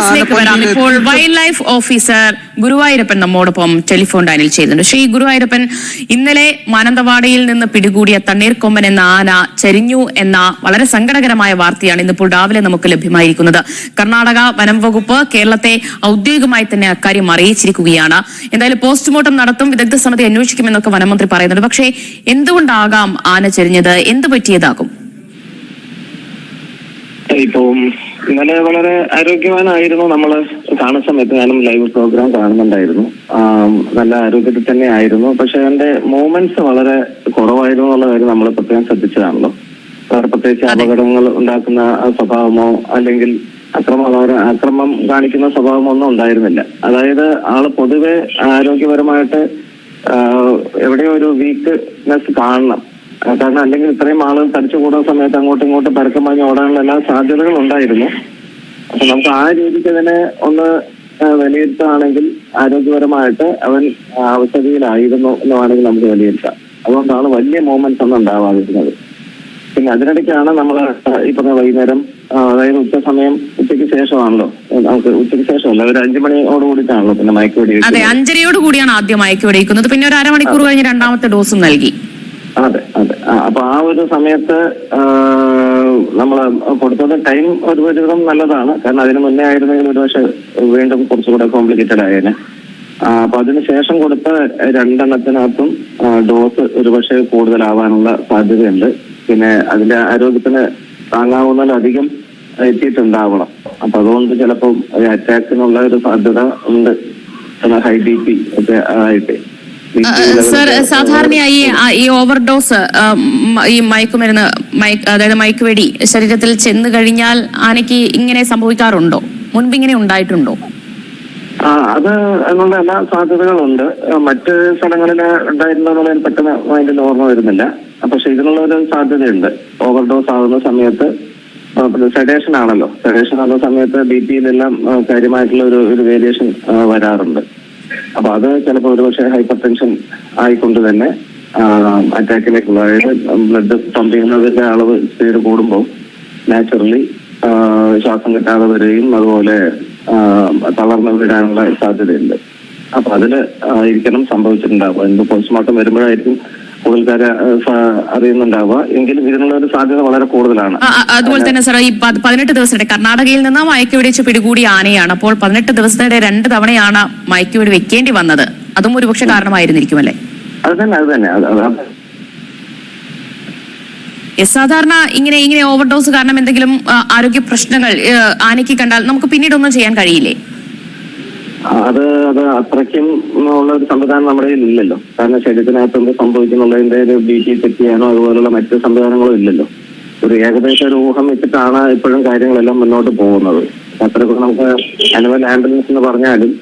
ഡീറ്റെയിൽസിലേക്ക് വരാം. ഇപ്പോൾ wild life officer Guruvayurappan നമ്മോടൊപ്പം ടെലിഫോൺ ലൈനിൽ ചെയ്യുന്നുണ്ട്. ശ്രീ ഗുരുവായൂരപ്പൻ ഇന്നലെ മാനന്തവാടിയിൽ നിന്ന് പിടികൂടിയ തണ്ണീർക്കൊമ്പൻ എന്ന ആന ചരിഞ്ഞു എന്ന വളരെ സങ്കടകരമായ വാർത്തയാണ് ഇന്നിപ്പോൾ രാവിലെ നമുക്ക് ലഭ്യമായിരിക്കുന്നത്. കർണാടക വനം വകുപ്പ് കേരളത്തെ ഔദ്യോഗികമായി തന്നെ അക്കാര്യം അറിയിച്ചിരിക്കുകയാണ്. എന്തായാലും പോസ്റ്റ്മോർട്ടം നടത്തും വിദഗ്ധ സമിതി അന്വേഷിക്കുമെന്നൊക്കെ വനമന്ത്രി പറയുന്നുണ്ട്. പക്ഷേ എന്തുകൊണ്ടാകാം ആന ചരിഞ്ഞത്? എന്ത് പറ്റിയതാകും? ഇപ്പം ഇന്നലെ വളരെ ആരോഗ്യവാനായിരുന്നു നമ്മൾ കാണുന്ന സമയത്ത് ഞാനും ലൈവ് പ്രോഗ്രാം കാണുന്നുണ്ടായിരുന്നു. നല്ല ആരോഗ്യത്തിൽ തന്നെ ആയിരുന്നു. പക്ഷെ എന്റെ മൂവ്മെന്റ്സ് വളരെ കുറവായിരുന്നു എന്നുള്ള കാര്യം നമ്മൾ പ്രത്യേകം ശ്രദ്ധിച്ചതാണല്ലോ. വേറെ പ്രത്യേകിച്ച് അപകടങ്ങൾ ഉണ്ടാക്കുന്ന സ്വഭാവമോ അല്ലെങ്കിൽ അക്രമം അക്രമം കാണിക്കുന്ന സ്വഭാവമോ ഒന്നും ഉണ്ടായിരുന്നില്ല. അതായത് ആൾ പൊതുവെ ആരോഗ്യപരമായിട്ട് എവിടെയോ ഒരു വീക്ക്നെസ് കാണണം. കാരണം അല്ലെങ്കിൽ ഇത്രയും ആളുകൾ തടിച്ചു കൂടുന്ന സമയത്ത് അങ്ങോട്ടും ഇങ്ങോട്ടും പരക്കം പറഞ്ഞ് ഓടാനുള്ള എല്ലാ സാധ്യതകളും ഉണ്ടായിരുന്നു. അപ്പൊ നമുക്ക് ആ രീതിക്ക് അതിനെ ഒന്ന് വിലയിരുത്തുകയാണെങ്കിൽ ആരോഗ്യപരമായിട്ട് അവൻ അവസ്ഥയിലായിരുന്നു എന്ന് വേണമെങ്കിൽ നമുക്ക് വിലയിരുത്താം. അതുകൊണ്ടാണ് വലിയ മൂവ്മെന്റ്സ് ഒന്നും ഉണ്ടാവാതിരുന്നത്. പിന്നെ അതിനിടയ്ക്കാണ് നമ്മൾ ഈ പറഞ്ഞ വൈകുന്നേരം അതായത് ഉച്ച സമയം ഉച്ചയ്ക്ക് ശേഷമാണല്ലോ. നമുക്ക് ഉച്ചയ്ക്ക് ശേഷമല്ല ഒരു അഞ്ചു മണിയോട് കൂടിയിട്ടാണല്ലോ പിന്നെ മയക്കുവെടി അതെ. അഞ്ചരയോട് കൂടിയാണ് ആദ്യം മയക്കുവെടിക്കുന്നത് പിന്നെ ഒരു അരമണിക്കൂർ കഴിഞ്ഞ് രണ്ടാമത്തെ ഡോസും നൽകി. അതെ അതെ. അപ്പൊ ആ ഒരു സമയത്ത് നമ്മൾ കൊടുത്തത് ടൈം ഒരു ഒരുവിധം നല്ലതാണ്. കാരണം അതിന് മുന്നേ ആയിരുന്നെങ്കിൽ ഒരുപക്ഷെ വീണ്ടും കുറച്ചുകൂടെ കോംപ്ലിക്കേറ്റഡ് ആയേനെ. അപ്പൊ അതിന് ശേഷം കൊടുത്ത രണ്ടെണ്ണത്തിനകത്തും ഡോസ് ഒരുപക്ഷെ കൂടുതലാവാനുള്ള സാധ്യതയുണ്ട്. പിന്നെ അതിന്റെ ആരോഗ്യത്തിന് താങ്ങാവുന്നതിലധികം എത്തിയിട്ടുണ്ടാവണം. അപ്പൊ അതുകൊണ്ട് ചിലപ്പോൾ അറ്റാക്കിനുള്ള ഒരു സാധ്യത ഉണ്ട്. ഹൈ ബി പി ഒക്കെ ആയിട്ട്. സർ സാധാരണയായി ആ, ഈ ഓവർഡോസ് ഈ മയക്കുമരുന്ന് മയക്ക് അതായത് മയക്കുവെടി ശരീരത്തിൽ ചെന്ന് കഴിഞ്ഞാൽ ആനയ്ക്ക് ഇങ്ങനെ സംഭവിക്കാറുണ്ടോ? മുൻപ് ഇങ്ങനെ ഉണ്ടായിട്ടുണ്ടോ? ആ അത് എന്നുള്ള എല്ലാ സാധ്യതകളുണ്ട്. മറ്റ് സ്ഥലങ്ങളിൽ ഉണ്ടായിരുന്നെന്നുള്ളത് പെട്ടെന്ന് അതിന്റെ ഓർമ്മ വരുന്നില്ല. പക്ഷെ ഇതിനുള്ള ഒരു സാധ്യതയുണ്ട്. ഓവർഡോസ് ആകുന്ന സമയത്ത് സെഡേഷൻ ആണല്ലോ. സെഡേഷൻ ആകുന്ന സമയത്ത് ബി പിയിലെല്ലാം കാര്യമായിട്ടുള്ള ഒരു ഒരു വേരിയേഷൻ വരാറുണ്ട്. അപ്പൊ അത് ചിലപ്പോൾ ഒരുപക്ഷെ ഹൈപ്പർ ടെൻഷൻ ആയിക്കൊണ്ട് തന്നെ അറ്റാക്കിലേക്കുള്ള അതായത് ബ്ലഡ് പമ്പ് ചെയ്യുന്നതിന്റെ അളവ് സ്പീഡ് കൂടുമ്പോൾ നാച്ചുറലി ശ്വാസം കിട്ടാതെ വരികയും അതുപോലെ തളർന്നു വീഴാനുള്ള സാധ്യതയുണ്ട്. അപ്പൊ അതിൽ ഇരിക്കണം സംഭവിച്ചിട്ടുണ്ടാവുക. പോസ്റ്റ്മോർട്ടം വരുമ്പോഴായിരിക്കും കൂടുതൽക്കാരെ അറിയുന്നുണ്ടാവുക. എങ്കിലും ഇതിനുള്ള ഒരു സാധ്യത വളരെ കൂടുതലാണ്. അതുപോലെ തന്നെ സാർ ഈ പതിനെട്ട് ദിവസത്തെ കർണാടകയിൽ നിന്ന് മയക്കു വെടിച്ച് പിടികൂടിയ ആനയാണ്. അപ്പോൾ പതിനെട്ട് ദിവസത്തിനിടെ രണ്ട് തവണയാണ് മയക്കുവെടി വെക്കേണ്ടി വന്നത്. അതും ഒരുപക്ഷെ കാരണമായിരുന്നിരിക്കുമല്ലേ അത് തന്നെ അത് തന്നെ. സാധാരണ ഇങ്ങനെ ഇങ്ങനെ ഓവർഡോസ് കാരണം എന്തെങ്കിലും ആരോഗ്യ പ്രശ്നങ്ങൾ ആനയ്ക്ക് കണ്ടാൽ നമുക്ക് പിന്നീട് ഒന്നും ചെയ്യാൻ കഴിയില്ലേ? അത് അത് അത്രയ്ക്കും ഉള്ള ഒരു സംവിധാനം നമ്മുടെ കയ്യിൽ ഇല്ലല്ലോ. കാരണം ശരീരത്തിനകത്ത് എന്ത് സംഭവിക്കുന്നുള്ളതിന്റെ ഒരു ബി പി ചെക്ക് ചെയ്യാനോ അതുപോലുള്ള മറ്റ് സംവിധാനങ്ങളോ ഇല്ലല്ലോ. ഒരു ഏകദേശ ഒരു ഊഹം വെച്ചിട്ടാണ് ഇപ്പോഴും കാര്യങ്ങളെല്ലാം മുന്നോട്ട് പോകുന്നത്. അത്രയ്ക്കും നമുക്ക് അനിമൽ ആംബുലൻസ് എന്ന് പറഞ്ഞാലും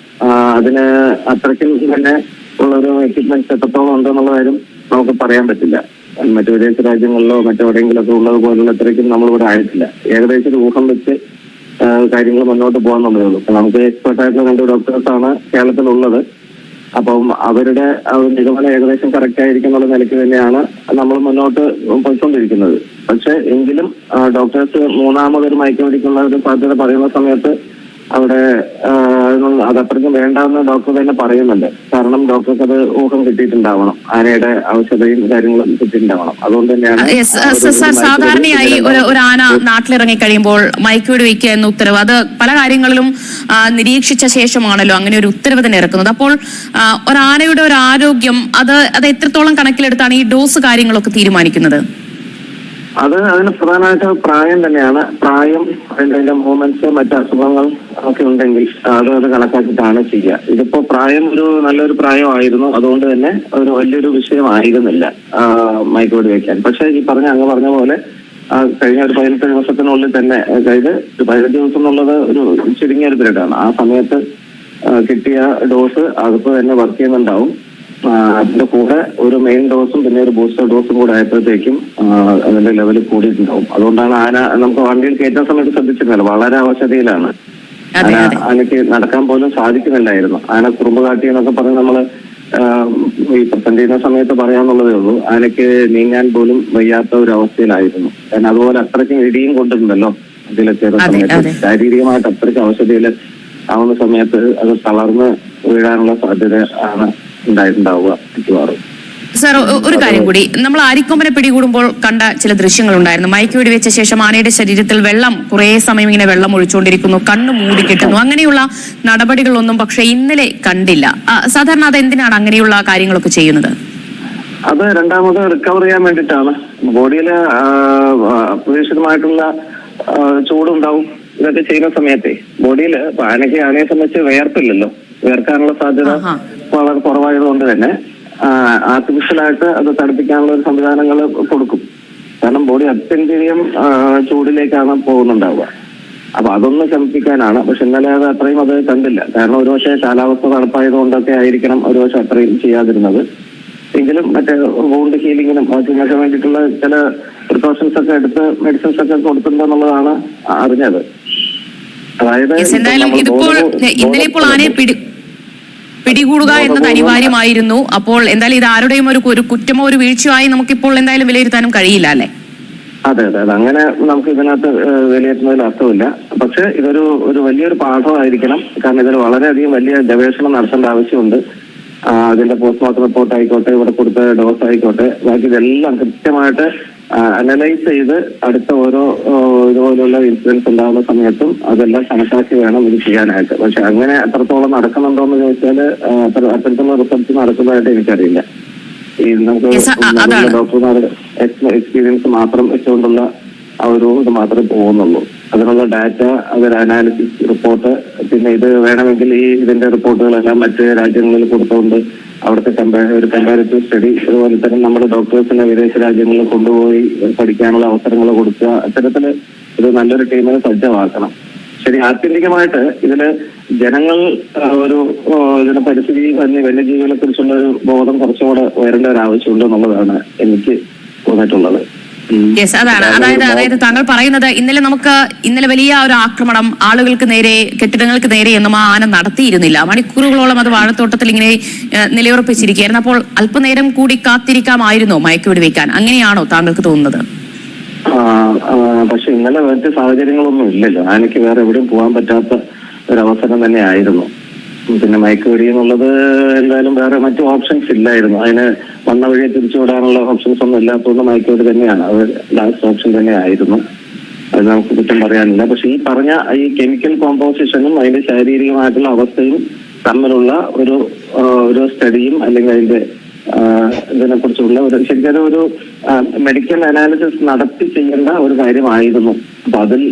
അതിന് അത്രയ്ക്കും തന്നെ ഉള്ളൊരു എക്യുപ്മെന്റ് എത്രത്തോളം ഉണ്ടെന്നുള്ള കാര്യം നമുക്ക് പറയാൻ പറ്റില്ല. മറ്റു വിദേശ രാജ്യങ്ങളിലോ മറ്റെവിടെയെങ്കിലൊക്കെ ഉള്ളത് പോലുള്ള അത്രയ്ക്കും നമ്മളിവിടെ ആയിട്ടില്ല. ഏകദേശം ഒരു ഊഹം വെച്ച് കാര്യങ്ങൾ മുന്നോട്ട് പോകാന്നുള്ളതേ ഉള്ളൂ. നമുക്ക് എക്സ്പെർട്ട് ആയിട്ടുള്ള രണ്ട് ആണ് കേരളത്തിലുള്ളത്. അപ്പം അവരുടെ നിഗമനം ഏകദേശം കറക്റ്റ് ആയിരിക്കും എന്നുള്ള നിലയ്ക്ക് തന്നെയാണ് നമ്മൾ മുന്നോട്ട് പോയിക്കൊണ്ടിരിക്കുന്നത്. പക്ഷെ എങ്കിലും ഡോക്ടേഴ്സ് മൂന്നാമതൊരു മയക്കുമടിക്കുള്ള ഒരു സാധ്യത പറയുന്ന സമയത്ത് അവിടെ അതത്രയ്ക്കും വേണ്ടാന്ന് ഡോക്ടർ തന്നെ പറയുന്നുണ്ട്. കാരണം ഡോക്ടർക്ക് അത് ഊഹം കിട്ടിയിട്ടുണ്ടാവണം. ആനയുടെ ഔഷധയും കാര്യങ്ങളും കിട്ടിയിട്ടുണ്ടാവണം. അതുകൊണ്ട് തന്നെയാണ് സാധാരണയായി ഒരു ഒരു ആന നാട്ടിലിറങ്ങി കഴിയുമ്പോൾ മയക്കുവെടി വയ്ക്കുക എന്ന ഉത്തരവ്. അത് പല കാര്യങ്ങളിലും നിരീക്ഷിച്ച ശേഷമാണല്ലോ അങ്ങനെ ഒരു ഉത്തരവ് തന്നെ ഇറക്കുന്നത്. അപ്പോൾ ഒരാനയുടെ ഒരു ആനയുടെ ഒരു ആരോഗ്യം അത് അത് എത്രത്തോളം കണക്കിലെടുത്താണ് ഈ ഡോസ് കാര്യങ്ങളൊക്കെ തീരുമാനിക്കുന്നത്? അത് അതിന് പ്രധാനമായിട്ട് പ്രായം തന്നെയാണ്. പ്രായം അതിന്റെ മൂവ്മെന്റ്സ് മറ്റ് അസുഖങ്ങൾ ഒക്കെ ഉണ്ടെങ്കിൽ അത് അത് കണക്കാക്കിയിട്ടാണ് ചെയ്യുക. ഇതിപ്പോ പ്രായം ഒരു നല്ലൊരു പ്രായമായിരുന്നു. അതുകൊണ്ട് തന്നെ ഒരു വലിയൊരു വിഷയമായിരുന്നില്ല. മൈക്കോടി വയ്ക്കാൻ പക്ഷെ ഈ പറഞ്ഞ അങ്ങ് പറഞ്ഞ പോലെ കഴിഞ്ഞ ഒരു പതിനെട്ട് ദിവസത്തിനുള്ളിൽ തന്നെ അതായത് ഒരു പതിനെട്ട് ദിവസം എന്നുള്ളത് ഒരു ചുരുങ്ങിയ ഒരു പീരീഡാണ്. ആ സമയത്ത് കിട്ടിയ ഡോസ് അതിപ്പോ തന്നെ വർക്ക് ചെയ്യുന്നുണ്ടാവും. അതിന്റെ കൂടെ ഒരു മെയിൻ ഡോസും പിന്നെ ഒരു ബൂസ്റ്റർ ഡോസും കൂടെ ആയപ്പോഴത്തേക്കും അതിന്റെ ലെവൽ കൂടിയിട്ടുണ്ടാവും. അതുകൊണ്ടാണ് ആന നമുക്ക് വണ്ടിയിൽ കയറ്റാൻ സമയത്ത് ശ്രദ്ധിച്ചിരുന്നില്ല. വളരെ അവശതയിലാണ്. ആന ആനയ്ക്ക് നടക്കാൻ പോലും സാധിക്കുന്നില്ലായിരുന്നു. ആന കുറുമ്പ് കാട്ടി എന്നൊക്കെ പറഞ്ഞ് നമ്മൾ ഈ പ്രസന്റ് ചെയ്യുന്ന സമയത്ത് പറയാന്നുള്ളതേ ഉള്ളൂ. ആനയ്ക്ക് നീങ്ങാൻ പോലും വയ്യാത്ത ഒരു അവസ്ഥയിലായിരുന്നു. കാരണം അതുപോലെ അത്രയ്ക്കും ഇടിയും കൊണ്ടിരുന്നല്ലോ അതിലെത്തിയ അതെ, സമയത്ത്. ശാരീരികമായിട്ട് അത്രയ്ക്ക് അവശതയിൽ ആവുന്ന സമയത്ത് അത് തളർന്ന് വീഴാനുള്ള സാധ്യത ആണ്. ഉണ്ടായിട്ടുണ്ടാവുക മിക്കവാറും. സാർ ഒരു കാര്യം കൂടി. നമ്മൾ ആരിക്കൊമ്പനെ പിടികൂടുമ്പോൾ കണ്ട ചില ദൃശ്യങ്ങൾ ഉണ്ടായിരുന്നു മയക്ക് വെടിവെച്ച ശേഷം ആനയുടെ ശരീരത്തിൽ വെള്ളം കുറേ സമയം ഇങ്ങനെ വെള്ളം ഒഴിച്ചുകൊണ്ടിരിക്കുന്നു കണ്ണു മൂടി കിട്ടുന്നു. അങ്ങനെയുള്ള നടപടികളൊന്നും പക്ഷെ ഇന്നലെ കണ്ടില്ല. സാധാരണ അത് എന്തിനാണ് അങ്ങനെയുള്ള കാര്യങ്ങളൊക്കെ ചെയ്യുന്നത്? അത് രണ്ടാമത് റിക്കവർ ചെയ്യാൻ വേണ്ടിയിട്ടാണ്. ബോഡിയിൽ അപ്രതീക്ഷിതമായിട്ടുള്ള ആ, ചൂടുണ്ടാവും. ഇതൊക്കെ ചെയ്യുന്ന സമയത്തെ ബോഡിയിൽ ആനയ്ക്ക് ആനയെ സംബന്ധിച്ച് വേർപ്പില്ലല്ലോ വേർക്കാനുള്ള സാധ്യത. വളരെ കുറവായതുകൊണ്ട് തന്നെ ആർട്ടിഫിഷ്യലായിട്ട് അത് തണുപ്പിക്കാനുള്ള ഒരു സംവിധാനങ്ങൾ കൊടുക്കും. കാരണം ബോഡി അത്യന്തികം ചൂടിലേക്കാണ് പോകുന്നുണ്ടാവുക. അപ്പൊ അതൊന്ന് ശമിപ്പിക്കാനാണ്. പക്ഷെ ഇന്നലെ അത് അത്രയും അത് കണ്ടില്ല. കാരണം ഒരുപക്ഷെ കാലാവസ്ഥ തണുപ്പായതുകൊണ്ടൊക്കെ ആയിരിക്കണം ഒരുപക്ഷെ അത്രയും ചെയ്യാതിരുന്നത്. എങ്കിലും മറ്റേ വൗണ്ട് ഹീലിങ്ങിനും അതിനൊക്കെ വേണ്ടിയിട്ടുള്ള ചില പ്രിക്കോഷൻസ് ഒക്കെ എടുത്ത് മെഡിസിൻസ് ഒക്കെ കൊടുത്തിട്ടുണ്ടെന്നുള്ളതാണ് അറിഞ്ഞത്. അതായത് ഇന്നലെ ഇപ്പോൾ ആനയെ പിടി പിടികൂടുക എന്നത് അനിവാര്യമായിരുന്നു. അപ്പോൾ എന്തായാലും ഇത് ആരുടെയും ഒരു ഒരു കുറ്റമോ ഒരു വീഴ്ചയോ ആയി നമുക്കിപ്പോൾ എന്തായാലും വിലയിരുത്താനും കഴിയില്ല അല്ലെ? അതെ അതെ അതെ. അങ്ങനെ നമുക്ക് ഇതിനകത്ത് വിലയിരുത്തുന്നതിൽ അർത്ഥമില്ല. പക്ഷെ ഇതൊരു ഒരു വലിയൊരു പാഠമായിരിക്കണം. കാരണം ഇതിന് വളരെയധികം വലിയ ഗവേഷണം നടത്തേണ്ട ആവശ്യമുണ്ട്. അതിന്റെ പോസ്റ്റ്മോർട്ടം റിപ്പോർട്ട് ആയിക്കോട്ടെ ഇവിടെ കൊടുത്ത ഡോസ് ആയിക്കോട്ടെ. ബാക്കി ഇതെല്ലാം കൃത്യമായിട്ട് അനലൈസ് ചെയ്ത് അടുത്ത ഓരോ ഇതുപോലുള്ള ഇൻസിഡൻസ് ഉണ്ടാകുന്ന സമയത്തും അതെല്ലാം കണക്കാക്കി വേണം ഇത് ചെയ്യാനായിട്ട്. പക്ഷെ അങ്ങനെ അത്രത്തോളം നടക്കുന്നുണ്ടോ എന്ന് ചോദിച്ചാൽ അത്തരത്തിലുള്ള റിസർച്ച് നടക്കുന്നതായിട്ട് എനിക്കറിയില്ല. ഈ നമുക്ക്. ഡോക്ടർമാരുടെ എക്സ്പീരിയൻസ് മാത്രം വെച്ചുകൊണ്ടുള്ള ആ ഒരു ഇത് മാത്രമേ പോകുന്നുള്ളൂ. അതിനുള്ള ഡാറ്റ അതൊരു അനാലിസിസ് റിപ്പോർട്ട് പിന്നെ ഇത് വേണമെങ്കിൽ ഈ ഇതിന്റെ റിപ്പോർട്ടുകളെല്ലാം മറ്റ് രാജ്യങ്ങളിൽ കൊടുത്തുകൊണ്ട് അവിടുത്തെ കമ്പാ ഒരു കമ്പാരിറ്റീവ് സ്റ്റഡി അതുപോലെ തന്നെ നമ്മുടെ ഡോക്ടേഴ്സിനെ വിദേശ രാജ്യങ്ങളിൽ കൊണ്ടുപോയി പഠിക്കാനുള്ള അവസരങ്ങൾ കൊടുക്കുക അത്തരത്തിൽ ഇത് നല്ലൊരു ടീമിനെ സജ്ജമാക്കണം ശരി ആത്യന്തികമായിട്ട് ഇതിൽ ജനങ്ങൾ ഒരു ഇതിന് ഇതിനെ പരിസ്ഥിതി വന്യ വന്യജീവികളെ കുറിച്ചുള്ള ഒരു ബോധം കുറച്ചുകൂടെ ഉയരേണ്ട ഒരു ആവശ്യമുണ്ട് എന്നുള്ളതാണ് എനിക്ക് തോന്നിയിട്ടുള്ളത്. യെസ് അതാണ്. അതായത് അതായത് താങ്കൾ പറയുന്നത് ഇന്നലെ നമുക്ക് ഇന്നലെ വലിയ ഒരു ആക്രമണം ആളുകൾക്ക് നേരെ കെട്ടിടങ്ങൾക്ക് നേരെ എന്നും ആ ആന നടത്തിയിരുന്നില്ല. മണിക്കൂറുകളോളം അത് വാഴത്തോട്ടത്തിൽ ഇങ്ങനെ നിലയുറപ്പിച്ചിരിക്കുകയായിരുന്നു. അപ്പോൾ അല്പനേരം കൂടി കാത്തിരിക്കാമായിരുന്നോ മയക്കുവെടി വെക്കാൻ അങ്ങനെയാണോ താങ്കൾക്ക് തോന്നുന്നത്? പക്ഷെ ഇന്നലെ മറ്റ് സാഹചര്യങ്ങളൊന്നും ഇല്ലല്ലോ. ആനയ്ക്ക് വേറെ എവിടെയും പോകാൻ പറ്റാത്ത ഒരു അവസരം തന്നെ ആയിരുന്നു. പിന്നെ മയക്കുവെടി എന്നുള്ളത് എന്തായാലും വേറെ മറ്റു ഓപ്ഷൻസ് ഇല്ലായിരുന്നു. അതിന് വന്ന വഴിയെ തിരിച്ചുവിടാനുള്ള ഓപ്ഷൻസ് ഒന്നും ഇല്ലാത്തതുകൊണ്ട് മയക്കുവെടി തന്നെയാണ്. അത് ലാസ്റ്റ് ഓപ്ഷൻ തന്നെ ആയിരുന്നു. അത് നമുക്ക് കുറ്റം പറയാനില്ല. പക്ഷെ ഈ പറഞ്ഞ ഈ കെമിക്കൽ കോമ്പോസിഷനും അതിന്റെ ശാരീരികമായിട്ടുള്ള അവസ്ഥയും തമ്മിലുള്ള ഒരു ഒരു സ്റ്റഡിയും അല്ലെങ്കിൽ അതിന്റെ ഇതിനെ കുറിച്ചുള്ള ഒരു ശരിക്കും ഒരു മെഡിക്കൽ അനാലിസിസ് നടത്തി ചെയ്യേണ്ട ഒരു കാര്യമായിരുന്നു. അപ്പൊ അതിൽ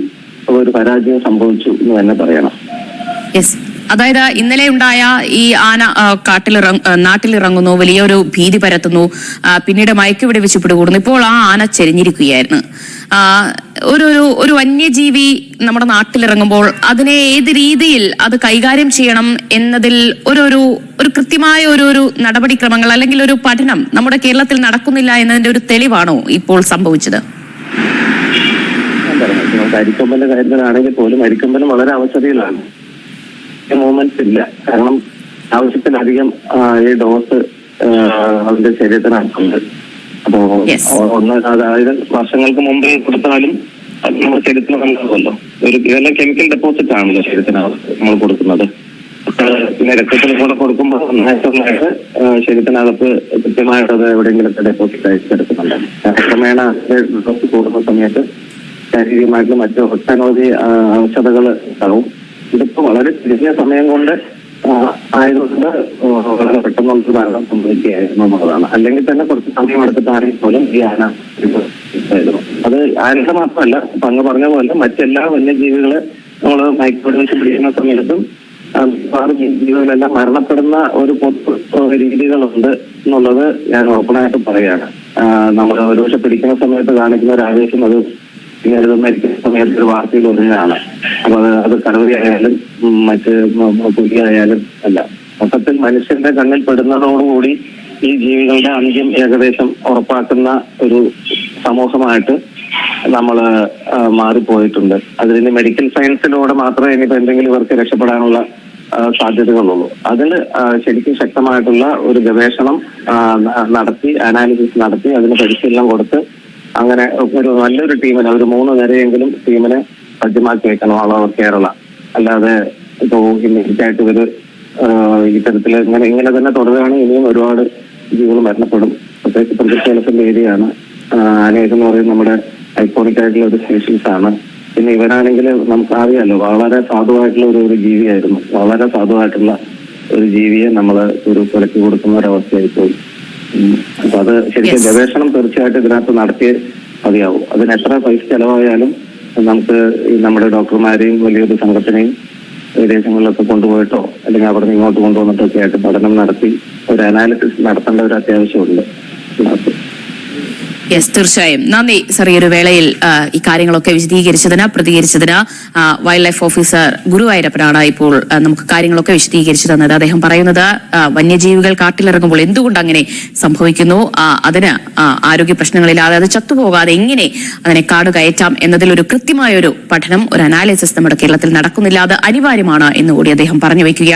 ഒരു പരാജയം സംഭവിച്ചു എന്ന് തന്നെ പറയണം. അതായത് ഇന്നലെ ഉണ്ടായ ഈ ആന കാട്ടിൽ നാട്ടിലിറങ്ങുന്നു വലിയൊരു ഭീതി പരത്തുന്നു പിന്നീട് മയക്കുവിടെ വെച്ച് പിടികൂടുന്നു. ഇപ്പോൾ ആ ആന ചെരിഞ്ഞിരിക്കുകയായിരുന്നു. ഒരു ഒരു വന്യജീവി നമ്മുടെ നാട്ടിലിറങ്ങുമ്പോൾ അതിനെ ഏത് രീതിയിൽ അത് കൈകാര്യം ചെയ്യണം എന്നതിൽ ഒരു ഒരു ഒരു കൃത്യമായ ഒരു ഒരു നടപടിക്രമങ്ങൾ അല്ലെങ്കിൽ ഒരു പഠനം നമ്മുടെ കേരളത്തിൽ നടക്കുന്നില്ല എന്നതിന്റെ ഒരു തെളിവാണോ ഇപ്പോൾ സംഭവിച്ചത്? അരിക്കൊമ്പന്റെ കാര്യത്തിലാണെങ്കിൽ പോലും അരിക്കൊമ്പനും വളരെ അവസ്ഥയിലാണ്. മൂവ്മെന്റ്സ് ഇല്ല. കാരണം ആവശ്യത്തിലധികം ഈ ഡോസ് അതിന്റെ ശരീരത്തിനകത്തുണ്ട് അപ്പോ ഒന്ന് അതായത് വർഷങ്ങൾക്ക് മുമ്പേ കൊടുത്താലും അത് നമ്മുടെ ശരീരത്തിന് നല്ലതല്ലോ. ഒരു ഇതെല്ലാം കെമിക്കൽ ഡെപ്പോസിറ്റ് ആണല്ലോ ശരീരത്തിനകത്ത് നമ്മൾ കൊടുക്കുന്നത്. പിന്നെ രക്തത്തിൽ കൂടെ കൊടുക്കുമ്പോൾ നന്നായിട്ട് ശരീരത്തിനകത്ത് കൃത്യമായിട്ട് അത് എവിടെയെങ്കിലൊക്കെ ഡെപ്പോസിറ്റ് അയച്ചെടുക്കുന്നുണ്ട് ക്രമേണ ഡോസ് കൂടുന്ന സമയത്ത് ശാരീരികമായിട്ടുള്ള മറ്റു ഒട്ടനവധി ആവശ്യതകൾ ഉണ്ടാവും. ഇതിപ്പോ വളരെ ചുരുങ്ങിയ സമയം കൊണ്ട് ആയതുകൊണ്ട് വളരെ പെട്ടെന്നുള്ള മരണം സംഭവിക്കുകയായിരുന്നു എന്നുള്ളതാണ് അല്ലെങ്കിൽ തന്നെ കുറച്ച് സമയം എടുത്തിട്ടാണെങ്കിൽ പോലും ഈ ആന. അത് ആനയുടെ മാത്രമല്ല പങ്ക് പറഞ്ഞ പോലെ മറ്റെല്ലാ വന്യജീവികളെ നമ്മൾ മയക്കുവെടിവെച്ച് പിടിക്കുന്ന സമയത്തും മിക്കവാറും ജീവികളെല്ലാം മരണപ്പെടുന്ന ഒരു പൊതു രീതികളുണ്ട് എന്നുള്ളത് ഞാൻ ഓപ്പണായിട്ട് പറയാണ് നമ്മൾ ഒരുപക്ഷെ പിടിക്കുന്ന സമയത്ത് കാണിക്കുന്ന ഒരു ആവേശം അത് മരിക്കുന്ന സമയത്ത് ഒരു വാർത്തയിൽ ഒന്നിനാണ് അപ്പൊ അത് കടവരിയായാലും മറ്റ് പുലിയായാലും അല്ല. മൊത്തത്തിൽ മനുഷ്യന്റെ കണ്ണിൽ പെടുന്നതോടുകൂടി ഈ ജീവികളുടെ അന്ത്യം ഏകദേശം ഉറപ്പാക്കുന്ന ഒരു സമൂഹമായിട്ട് നമ്മൾ മാറിപ്പോയിട്ടുണ്ട്. അതിന് മെഡിക്കൽ സയൻസിലൂടെ മാത്രമേ ഇനിയിപ്പോ എന്തെങ്കിലും ഇവർക്ക് രക്ഷപ്പെടാനുള്ള സാധ്യതകളുള്ളൂ. അതിൽ ശരിക്കും ശക്തമായിട്ടുള്ള ഒരു ഗവേഷണം നടത്തി അനാലിസിസ് നടത്തി അതിന് പരിശീലനം കൊടുത്ത് അങ്ങനെ ഒരു നല്ലൊരു ടീമിനെ ഒരു മൂന്ന് നേരെയെങ്കിലും ടീമിനെ സജ്ജമാക്കി വെക്കണം ഓൾ ഓവർ കേരള. അല്ലാതെ ഇപ്പോ ഇമ്മീഡിയറ്റായിട്ട് ഇവർ ഇത്തരത്തിൽ ഇങ്ങനെ ഇങ്ങനെ തന്നെ തുടരുകയാണെങ്കിൽ ഇനിയും ഒരുപാട് ജീവികൾ മരണപ്പെടും. പ്രത്യേകിച്ച് പ്രതിഷേധത്തിന്റെ ഏരിയയാണ്. അനേകം എന്ന് പറയുന്നത് നമ്മുടെ ഐക്കോണിക് ആയിട്ടുള്ള ഒരു സ്പീഷീസ് ആണ് പിന്നെ ഇവരാണെങ്കിൽ നമുക്ക് അറിയാമല്ലോ വളരെ സാധുവായിട്ടുള്ള ഒരു ഒരു ജീവിയായിരുന്നു. വളരെ സാധുവായിട്ടുള്ള ഒരു ജീവിയെ നമ്മൾ ഒരു കൊലക്കി കൊടുക്കുന്ന ഒരവസ്ഥയായി പോയി. അപ്പൊ അത് ശരിക്കും ഗവേഷണം തീർച്ചയായിട്ടും ഇതിനകത്ത് നടത്തി മതിയാവും. അതിന് എത്ര പൈസ ചെലവായാലും നമുക്ക് നമ്മുടെ ഡോക്ടർമാരെയും വലിയൊരു സംഘത്തിനെയും വിദേശങ്ങളിലൊക്കെ കൊണ്ടുപോയിട്ടോ അല്ലെങ്കിൽ അവിടെ നിന്ന് ഇങ്ങോട്ട് കൊണ്ടുവന്നിട്ടൊക്കെ ആയിട്ട് പഠനം നടത്തി ഒരു അനാലിസിസ് നടത്തേണ്ട ഒരു അത്യാവശ്യമുണ്ട് ഇതിനകത്ത്. യെസ് തീർച്ചയായും. നന്ദി സർ ഈ ഒരു വേളയിൽ ഈ കാര്യങ്ങളൊക്കെ വിശദീകരിച്ചതിന് പ്രതികരിച്ചതിന്. വൈൽഡ് ലൈഫ് ഓഫീസർ ഗുരുവായൂരപ്പനാണ് ഇപ്പോൾ നമുക്ക് കാര്യങ്ങളൊക്കെ വിശദീകരിച്ചു തന്നത്. അദ്ദേഹം പറയുന്നത് വന്യജീവികൾ കാട്ടിലിറങ്ങുമ്പോൾ എന്തുകൊണ്ട് അങ്ങനെ സംഭവിക്കുന്നു? അതിന് ആരോഗ്യ പ്രശ്നങ്ങളില്ലാതെ അത് ചത്തുപോകാതെ എങ്ങനെ അതിനെ കാട് കയറ്റാം എന്നതിൽ ഒരു കൃത്യമായ ഒരു പഠനം ഒരു അനാലിസിസ് നമ്മുടെ കേരളത്തിൽ നടക്കുന്നില്ല. അത് അനിവാര്യമാണ് എന്നുകൂടി അദ്ദേഹം പറഞ്ഞു വയ്ക്കുകയാണ്.